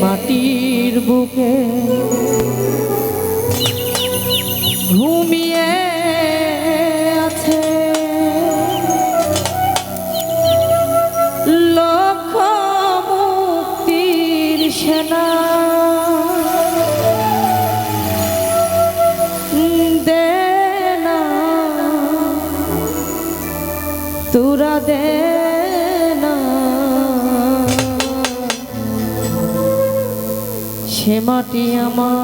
মাটির বুকে ঘুমিয়ে আছে। লক্ষ মুক্তির সেনা। দে না। তোরা দে সে মাটি আমার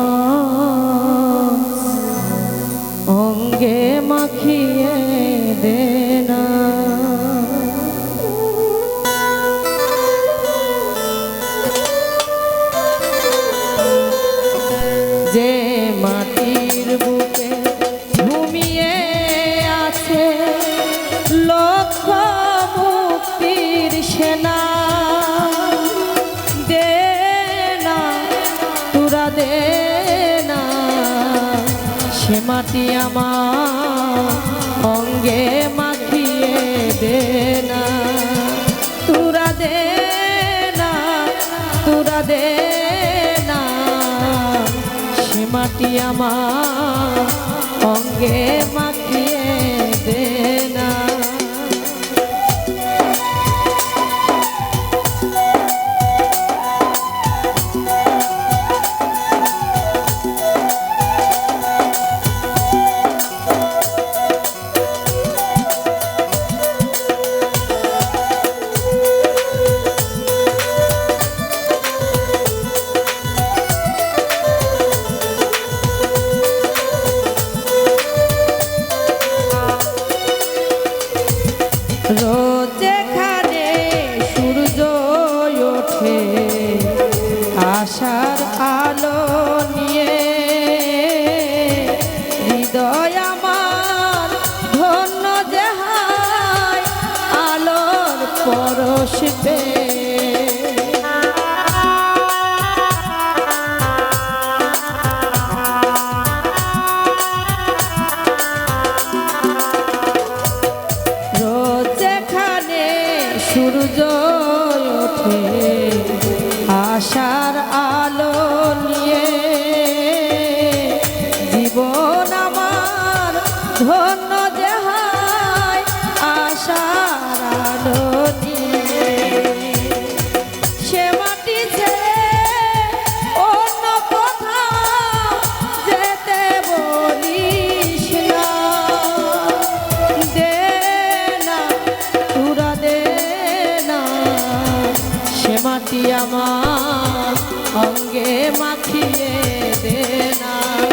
অঙ্গে মাখিয়ে দে। মাটি আমার অঙ্গে তোরা তোরা মাটি অঙ্গে মাখিয়ে পরশ রোজ যেখানে সূর্য ওঠে আশার আলো নিয়ে। জীবন আমার ধন্য আমার অঙ্গে মাখিয়ে দে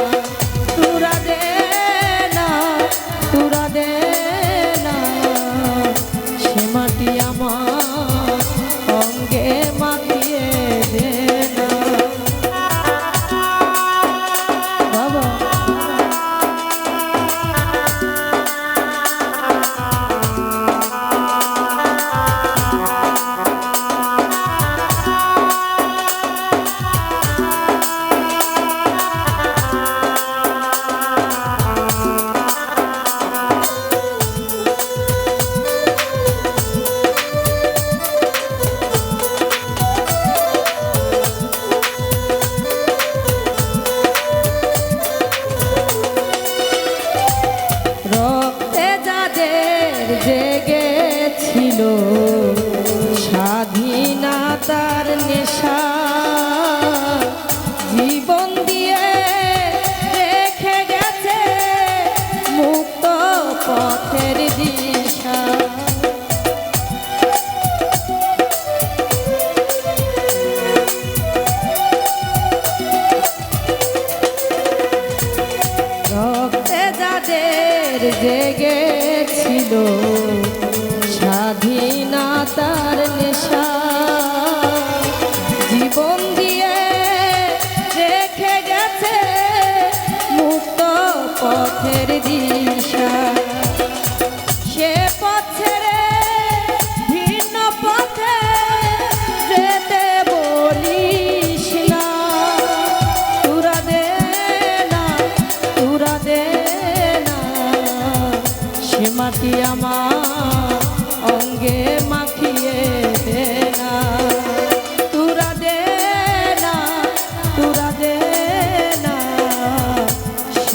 স্বাধীনতার নেশা। জীবন দিয়ে রেখে গেছে মুক্ত পথের দিশা। সে পথ ছেড়ে ভিন্ন পথে যেতে বলিস না। তোরা দে না, তোরা দে না। সে মাটি আমার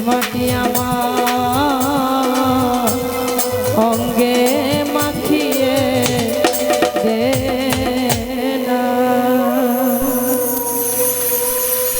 মাটি আমার অঙ্গে